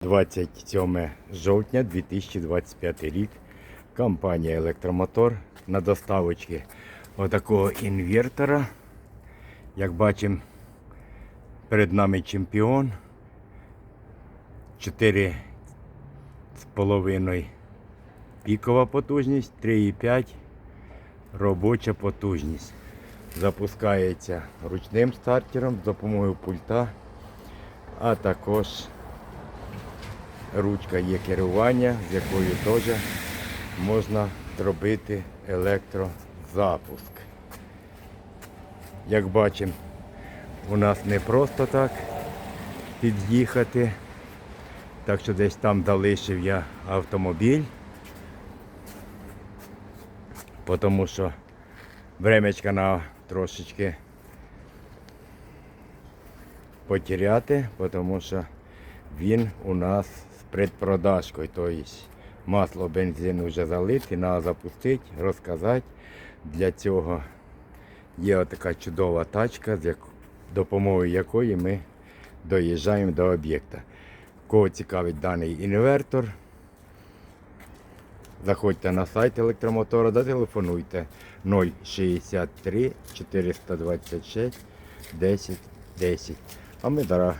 27 жовтня 2025 рік. Компанія Електромотор на доставочці отакого інвертора. Як бачимо, перед нами чемпіон. 4,5 пікова потужність, 3,5 робоча потужність. Запускається ручним стартером з допомогою пульта, а також ручка є керування, з якою теж можна зробити електрозапуск. Як бачимо, у нас не просто так під'їхати, так що десь там залишив я автомобіль, тому що времечка на трошечки потеряти, тому що він у нас предпродажкою. Тобто масло, бензин вже залити, треба запустити, розказати. Для цього є така чудова тачка, з допомогою якої ми доїжджаємо до об'єкта. Кого цікавить даний інвертор, заходьте на сайт електромотора, зателефонуйте 063 426 10 10. А ми зараз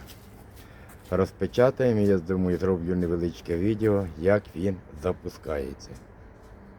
розпечатаємо. Я думаю, зроблю невеличке відео, як він запускається.